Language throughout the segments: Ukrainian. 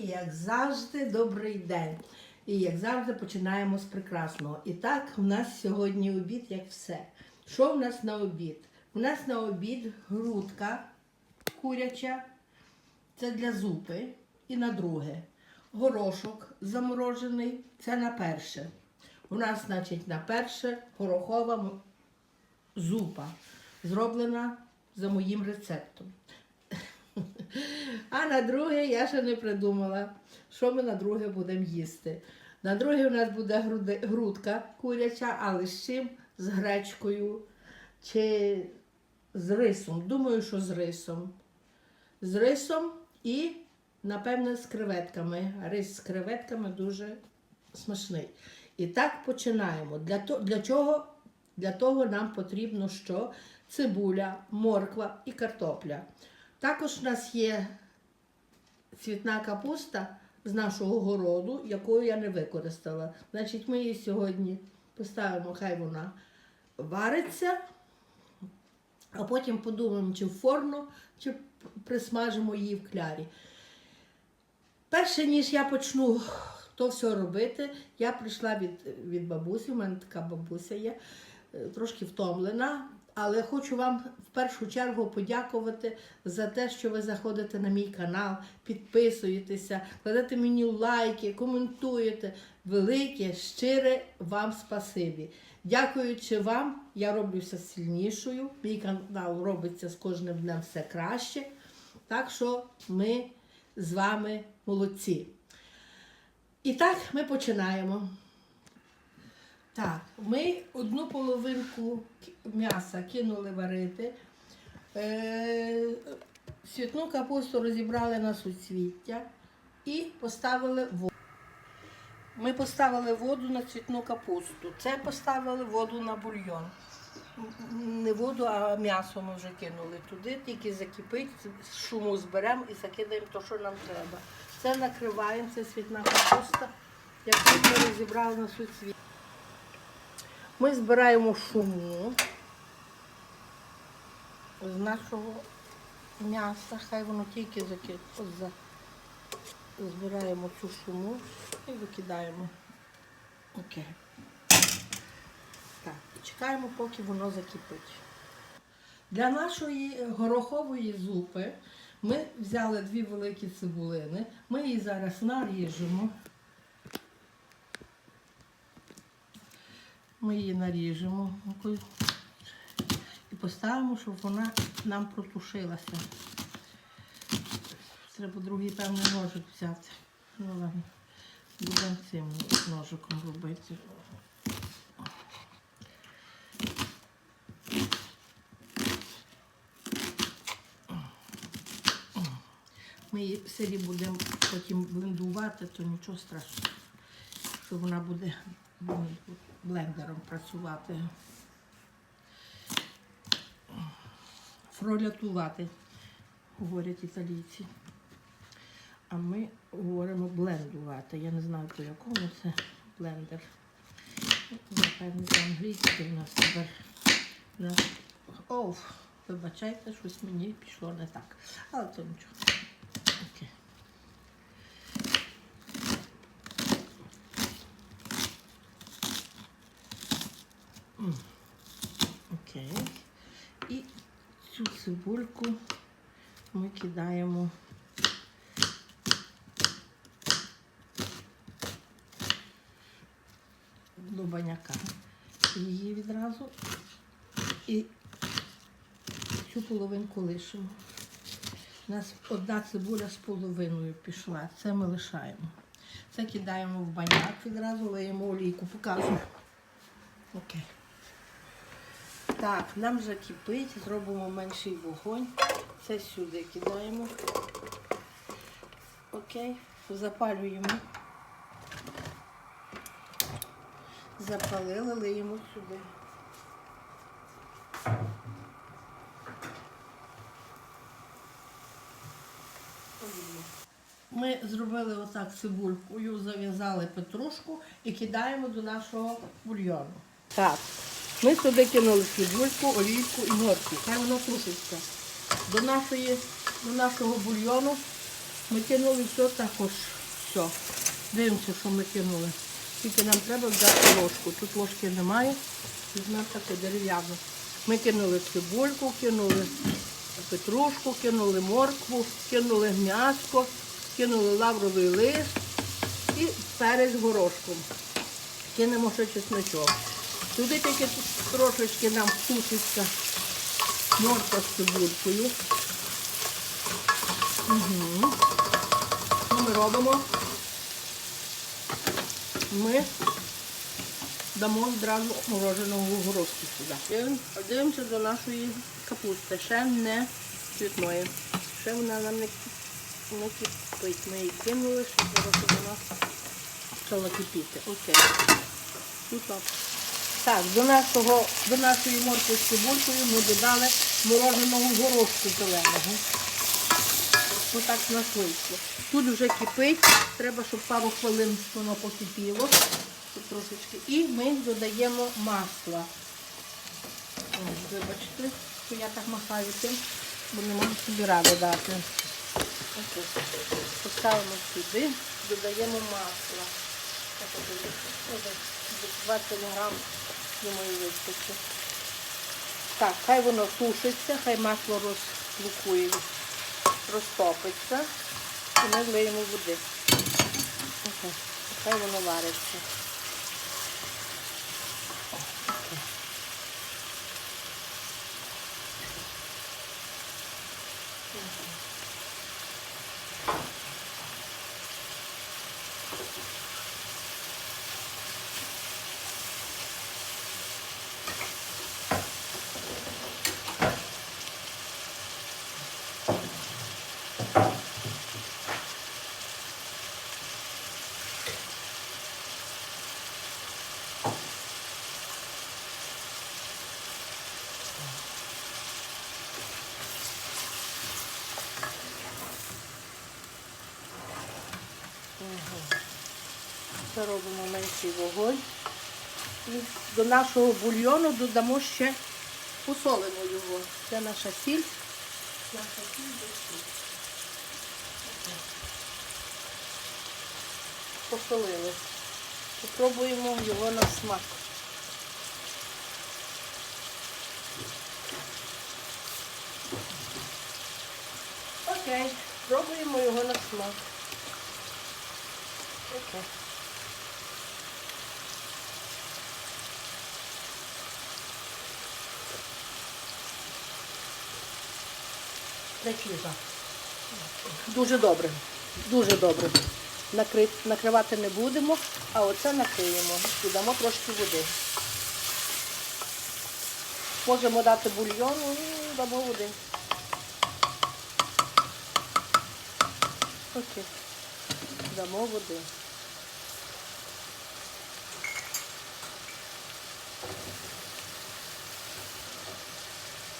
як завжди, добрий день. І як завжди починаємо з прекрасного. І так, в нас сьогодні обід, як все. Що в нас на обід? У нас на обід грудка куряча, це для зупи. І на друге. Горошок заморожений, це на перше. У нас, значить, на перше порохова м- зупа, зроблена за моїм рецептом. А на друге я ще не придумала, що ми на друге будемо їсти. На друге у нас буде грудка куряча, але з чим? З гречкою чи з рисом. Думаю, що з рисом. З рисом і, напевне, з креветками. Рис з креветками дуже смачний. І так починаємо. Для, то, для чого? Для того нам потрібно що? Цибуля, морква і картопля. Також в нас є цвітна капуста з нашого городу, якою я не використала. Значить, ми її сьогодні поставимо, хай вона вариться, а потім подумаємо, чи в форму, чи присмажимо її в клярі. Перше, ніж я почну то все робити, я прийшла від, від бабусі, у мене така бабуся є, е, трошки втомлена, але хочу вам в першу чергу подякувати за те, що ви заходите на мій канал, підписуєтеся, кладете мені лайки, коментуєте. Велике, щире вам спасибі. Дякуючи вам, я роблюся сильнішою. Мій канал робиться з кожним днем все краще. Так що ми з вами молодці. І так, ми починаємо. Так, ми одну половинку м'яса кинули варити. Е, світну капусту розібрали на суцвіття і поставили воду. Ми поставили воду на цвітну капусту. Це поставили воду на бульйон. Не воду, а м'ясо ми вже кинули туди, тільки закипить, шуму зберемо і закидаємо те, що нам треба. Це накриваємо, це світна капуста, яку ми розібрали на суцвіття. Ми збираємо шуму з нашого м'яса, хай воно тільки закид... за... збираємо цю шуму і викидаємо. Окей. Так, чекаємо, поки воно закипить. Для нашої горохової зупи ми взяли дві великі цибулини. Ми її зараз наріжемо. Ми її наріжемо і поставимо, щоб вона нам протушилася. Треба другий певний ножик взяти. Ну ладно, будемо цим ножиком робити. Ми її в селі будемо потім блендувати, то нічого страшного. Що вона буде блендером працювати. Фролятувати, говорять італійці. А ми говоримо блендувати. Я не знаю, по якому це блендер. Напевно, це англійський у нас тепер. Оу, вибачайте, щось мені пішло не так. Але то нічого. Окей. М. Окей. І цю цибульку ми кидаємо. До баняка. Її відразу і цю половинку лишимо. У нас одна цибуля з половиною пішла. Це ми лишаємо. Це кидаємо в баняк, відразу лиємо олійку, показую. Окей. Так, нам вже кипить, зробимо менший вогонь. Це сюди кидаємо. Окей, запалюємо. Запалили, лиємо сюди. Ми зробили отак цибулькою, зав'язали петрушку і кидаємо до нашого бульйону. Так, ми сюди кинули цибульку, олійку і морку. Хай воно тушиться. До, нашої, до нашого бульйону Ми кинули все також. Все. Дивимося, що ми кинули. Тільки нам треба взяти ложку. Тут ложки немає. Візьмемо таку дерев'яну. Ми кинули цибульку, кинули петрушку, кинули моркву, кинули м'яско, кинули лавровий лист і перець горошком. Кинемо ще чесночок. Туди тільки трошечки нам тушиться морква з цибулькою. Угу. Що ми робимо? Ми дамо одразу мороженого горошку сюди. Дивим- Дивимося до нашої капусти. Ще не цвітної. Ще вона нам не, кипить. Ми її кинули, щоб зараз вона почала кипіти. Окей. Тут так, до нашого, до нашої моркви з цибулькою ми додали мороженого горошку зеленого. Отак у нас вийшло. Тут вже кипить, треба, щоб пару хвилин воно покипіло. Трошечки. І ми додаємо масло. Ось, Вибачте, що я так махаю тим, бо не можу собі ради дати. Ось ось. Поставимо сюди, додаємо масло. Так, от, ось, ось, 20 грам, думаю, вистачить. Так, хай воно тушиться, хай масло розлукує, розтопиться. І ми влиємо води. Хай воно вариться. Це робимо менший вогонь. І до нашого бульйону додамо ще посолимо його. Це наша сіль. Наша сіль до сіль. Посолили. Попробуємо його на смак. Окей, пробуємо його на смак. Окей. Прикріжа. Дуже добре. Дуже добре. Накри... Накривати не будемо, а оце накриємо. І дамо трошки води. Можемо дати бульйону і дамо води. Окей. Дамо води.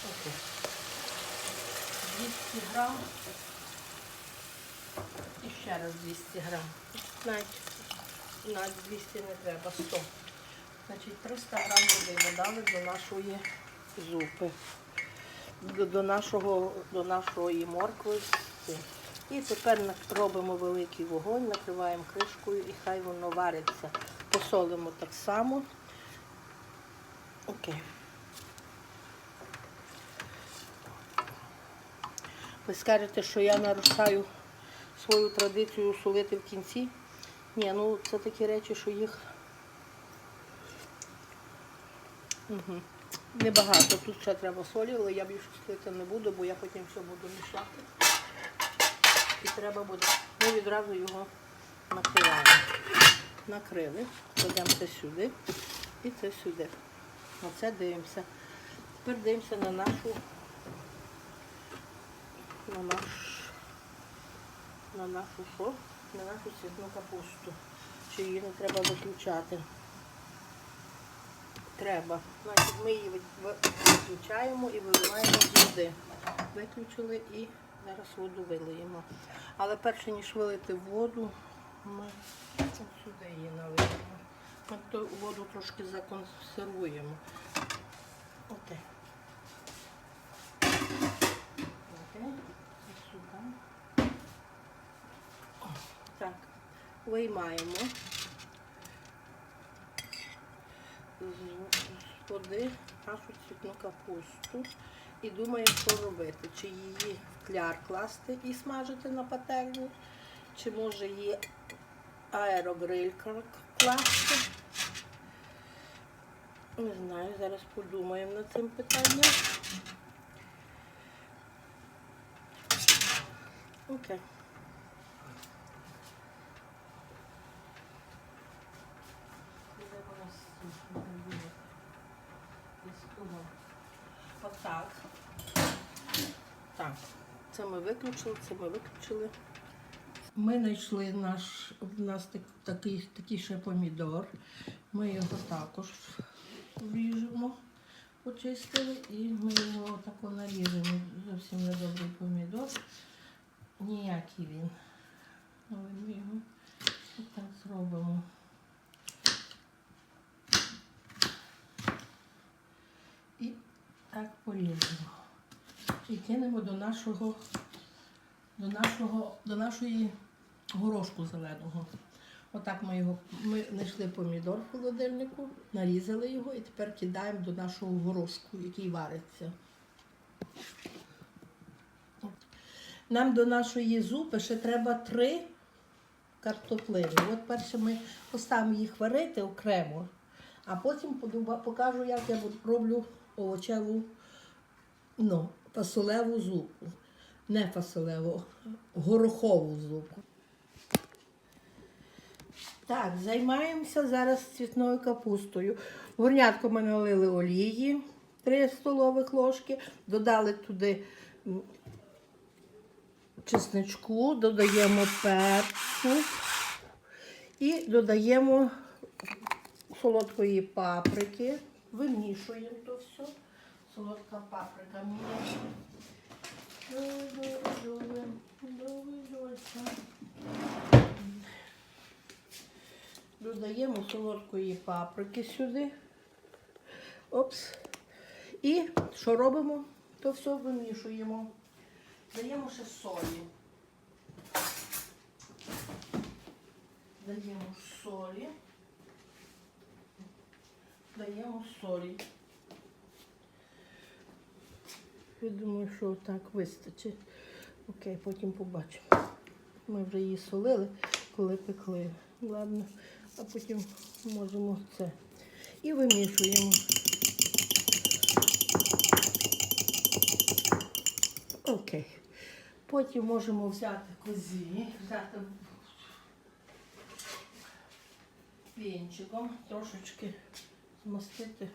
Окей. 200 грам. І ще раз 200 грам. Навіть, навіть 200 не треба, 100. Значить, 300 грам води додали до нашої зупи. До, до, нашого, до нашої моркви. І тепер робимо великий вогонь, накриваємо кришкою і хай воно вариться. Посолимо так само. Окей. Ви скажете, що я нарушаю свою традицію солити в кінці. Ні, ну це такі речі, що їх угу. небагато. Тут ще треба солі, але я більше солити не буду, бо я потім все буду мішати. І треба буде. Ми відразу його накриваємо. Накрили, кладемо це сюди і це сюди. Оце дивимося. Тепер дивимося на нашу на наш на нашу що? На нашу цвітну капусту. Чи її не треба виключати? Треба. Значить, ми її ви- ви- виключаємо і виливаємо з води. Виключили і зараз воду вилиємо. Але перше ніж вилити воду, ми сюди її налиємо. Ми ту воду трошки законсервуємо. Окей. Окей. І сюди. Виймаємо з нашу цвітну капусту і думаємо, що робити. Чи її в кляр класти і смажити на пательні, чи може її аерогриль класти. Не знаю, зараз подумаємо над цим питанням. Окей. Отак. Так. Це ми виключили, це ми виключили. Ми знайшли наш, у нас так- такий, такий ще помідор. Ми його також вріжемо, почистили і ми його тако наріжемо. Зовсім недобрий помідор. Ніякий він. Але ми його отак зробимо. І так поріжемо. І кинемо до нашого, до нашого, до нашої горошку зеленого. Отак ми його, ми знайшли помідор в холодильнику, нарізали його і тепер кидаємо до нашого горошку, який вариться. Нам до нашої зупи ще треба три картоплини. От перше ми поставимо їх варити окремо, а потім покажу, як я роблю овочеву ну, фасолеву зупу. Не фасолеву, горохову зупу. Так, займаємося зараз цвітною капустою. В горнятку ми налили олії 3 столових ложки, додали туди чесничку, додаємо перцю і додаємо солодкої паприки. Вимішуємо то все. Солодка паприка міє. Додаємо солодкої паприки сюди. Опс. І що робимо? То все вимішуємо. Даємо ще солі. Даємо солі. Даємо солі. Я думаю, що так вистачить. Окей, потім побачимо. Ми вже її солили, коли пекли. Ладно, а потім можемо це. І вимішуємо. Окей. Потім можемо взяти козі, взяти вінчиком, трошечки змастити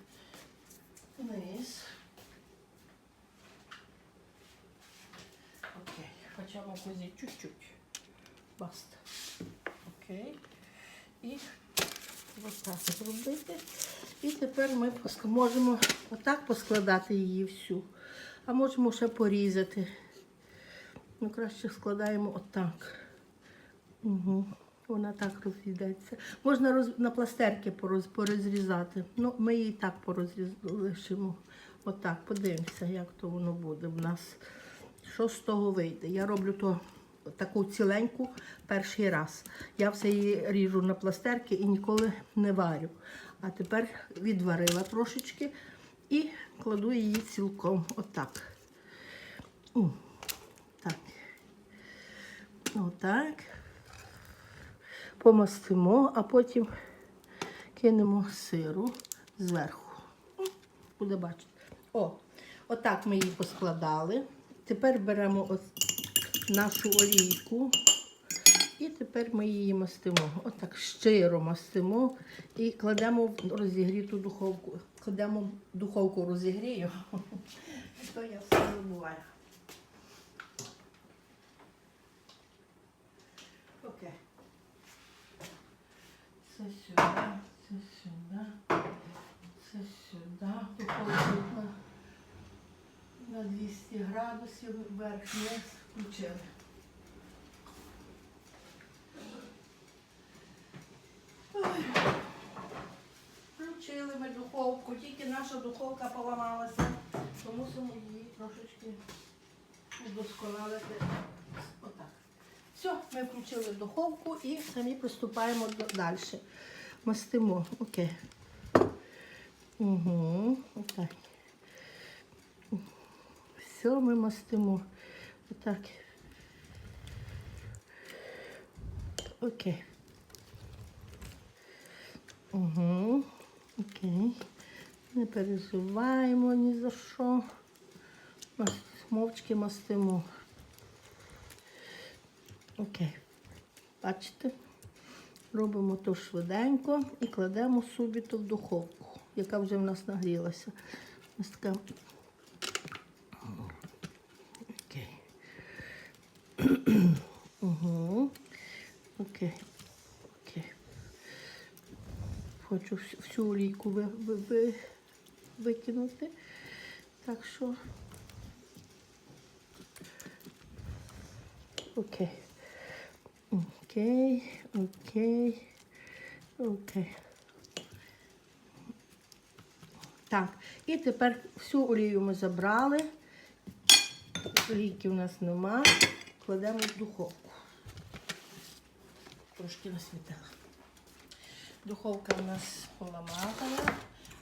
вниз. Хоча б козі чуть-чуть. Баста. Окей. І отак зробити. І тепер ми можемо отак поскладати її всю. А можемо ще порізати. Ну, краще складаємо отак. Угу. Вона так розійдеться. Можна роз... на пластерки пороз... порозрізати. Ну, ми її так порозріз... лишимо. Отак, подивимося, як то воно буде в нас. Що з того вийде? Я роблю то таку ціленьку перший раз. Я все її ріжу на пластерки і ніколи не варю. А тепер відварила трошечки і кладу її цілком отак. Так. Отак. Помастимо, а потім кинемо сиру зверху. Буде бачити. О, отак ми її поскладали. Тепер беремо нашу олійку. І тепер ми її мастимо. Отак щиро мастимо і кладемо в розігріту духовку. Кладемо духовку розігрію. То я все забуваю. Окей. Це сюди, це сюди. Духовку на, на 200 градусів вверх-вниз включили. Ой. Включили ми духовку, тільки наша духовка поламалася, то мусимо її трошечки удосконалити. Отак. Все, ми включили духовку і самі приступаємо далі. Мастимо. Окей. Угу. Отак. Все, ми мастимо. Отак. Окей. Угу. Окей. Не переживаємо ні за що. Мовчки мастимо. Окей. Бачите? Робимо то швиденько і кладемо субіто в духовку, яка вже в нас нагрілася. Ось така. Окей. Угу. Окей. Окей. Хочу всю- всю олійку ви, ви, ви, викинути. Так що. Окей. Окей, окей, окей. Так, і тепер всю олію ми забрали. Олійки у нас нема. Кладемо в духовку. Трошки насвітила. Духовка у нас поламатана,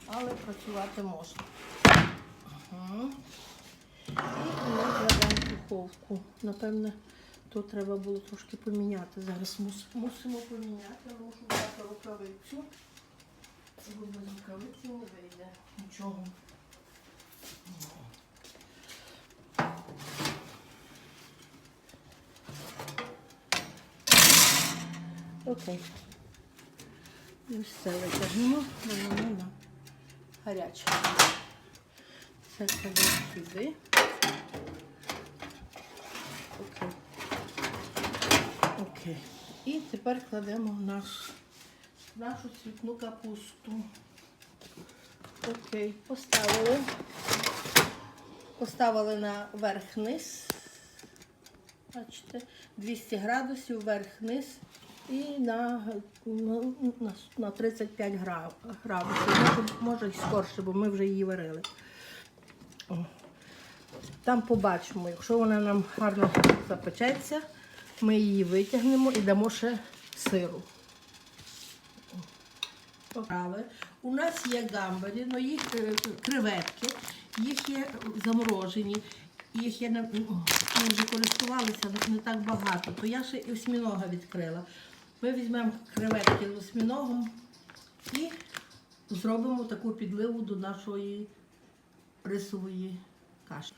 але працювати можна. Ага. І ми кладемо духовку. Напевне, то треба було трошки поміняти. Зараз мус- мусимо поміняти. Мушу взяти рукавицю. Бо без рукавиці не вийде нічого. Окей. І все витягнемо, воно на гаряче. Це кладемо сюди. Окей. Окей. І тепер кладемо наш, нашу цвітну капусту. Окей, поставили. Поставили на верх-низ. Бачите, 200 градусів вверх-низ і на, ну, на, на 35 гра- градусів. Може, може скорше, бо ми вже її варили. Там побачимо, якщо вона нам гарно запечеться, ми її витягнемо і дамо ще сиру. У нас є гамбарі, але їх е, креветки, їх є заморожені, їх ну, вже користувалися, не так багато. То я ще і осьмінога відкрила. Ми візьмемо креветки з осьміногом і зробимо таку підливу до нашої рисової каші.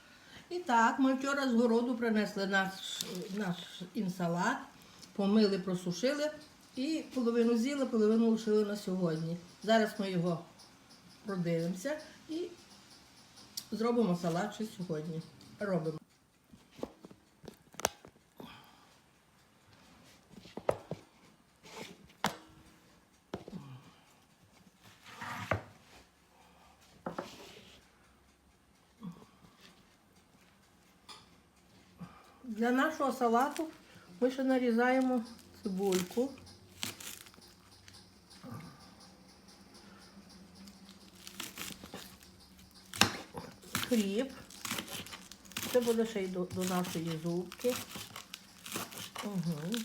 І так, ми вчора з городу принесли наш, наш інсалат, помили, просушили і половину з'їли, половину лишили на сьогодні. Зараз ми його продивимося і зробимо салат ще сьогодні. Робимо. Для нашого салату ми ще нарізаємо цибульку. Хліб. Це буде ще й до, до нашої зубки. Угу.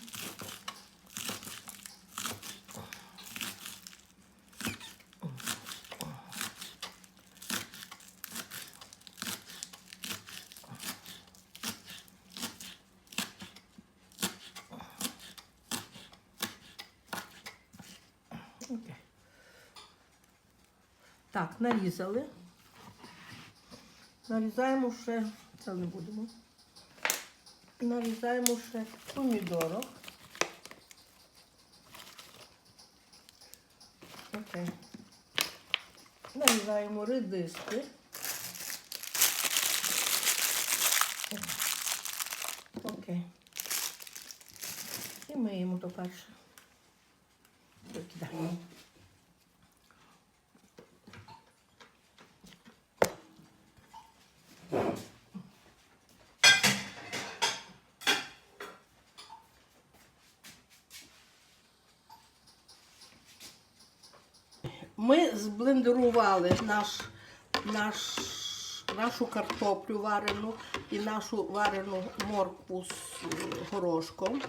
Так, нарізали. Нарізаємо ще, це не будемо. Нарізаємо ще помідорок. Окей. Нарізаємо редиски. Окей. І миємо то перше. Викидаємо. Ми зблендерували наш, наш, нашу картоплю варену і нашу варену моркву з е, горошком.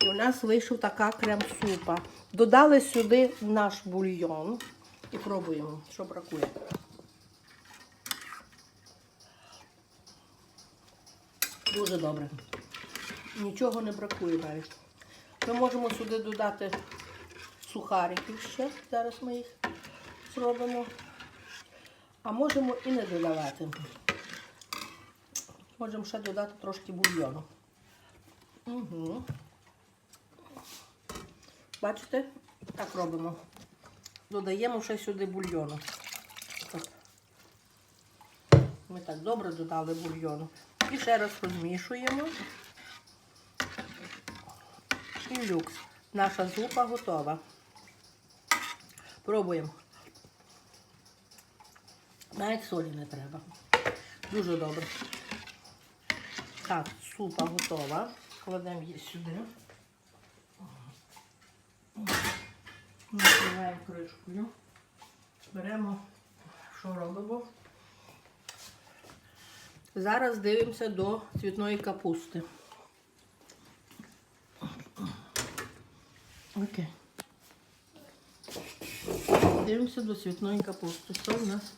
І у нас вийшов така крем-супа. Додали сюди наш бульйон і пробуємо, що бракує. Дуже добре. Нічого не бракує навіть. Ми можемо сюди додати сухариків ще. Зараз ми їх зробимо. А можемо і не додавати. Можемо ще додати трошки бульйону. Угу. Бачите? Так робимо. Додаємо ще сюди бульйону. Ми так добре додали бульйону. І ще раз розмішуємо. І люкс. Наша зупа готова. Пробуємо. Навіть солі не треба. Дуже добре. Так, супа готова. Кладемо її сюди. Накриваємо кришкою. Беремо, що робимо. Зараз дивимося до цвітної капусти. Окей. Дивимося до цвітної капусти. Що в нас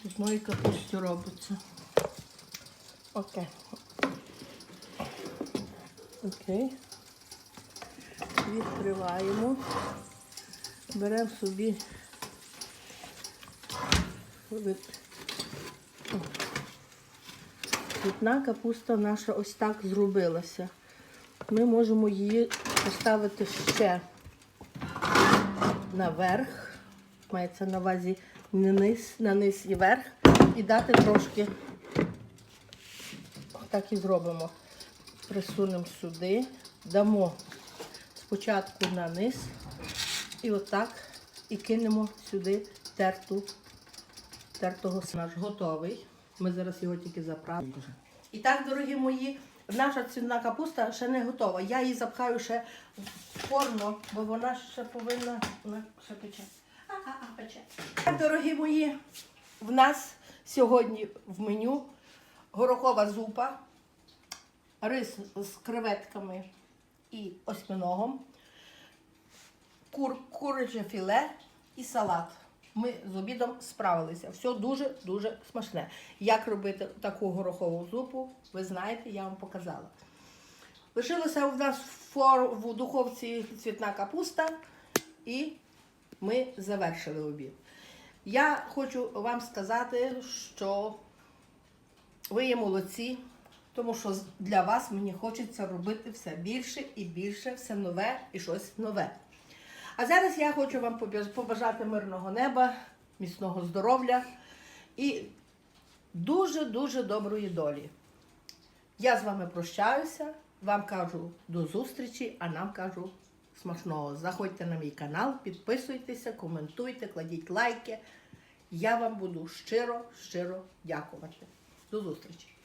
з цвітної капусти робиться? Окей. Окей. Відкриваємо. Беремо собі. О. Капуста наша ось так зробилася. Ми можемо її поставити ще наверх. Мається на увазі не низ, на низ і верх. І дати трошки. Так і зробимо. Присунемо сюди, дамо спочатку на низ і отак і кинемо сюди терту, тертого наш готовий. Ми зараз його тільки заправимо. І так, дорогі мої, наша цінна капуста ще не готова. Я її запхаю ще в форму, бо вона ще повинна ще пече. А, пече. Так, дорогі мої, в нас сьогодні в меню горохова зупа, рис з креветками і осьминогом, кур, куряче філе і салат. Ми з обідом справилися. Все дуже-дуже смачне. Як робити таку горохову зупу, ви знаєте, я вам показала. Лишилося у нас в духовці цвітна капуста, і ми завершили обід. Я хочу вам сказати, що ви є молодці, тому що для вас мені хочеться робити все більше і більше, все нове і щось нове. А зараз я хочу вам побажати мирного неба, міцного здоров'я і дуже-дуже доброї долі. Я з вами прощаюся, вам кажу до зустрічі, а нам кажу смачного. Заходьте на мій канал, підписуйтеся, коментуйте, кладіть лайки. Я вам буду щиро, щиро дякувати. До зустрічі!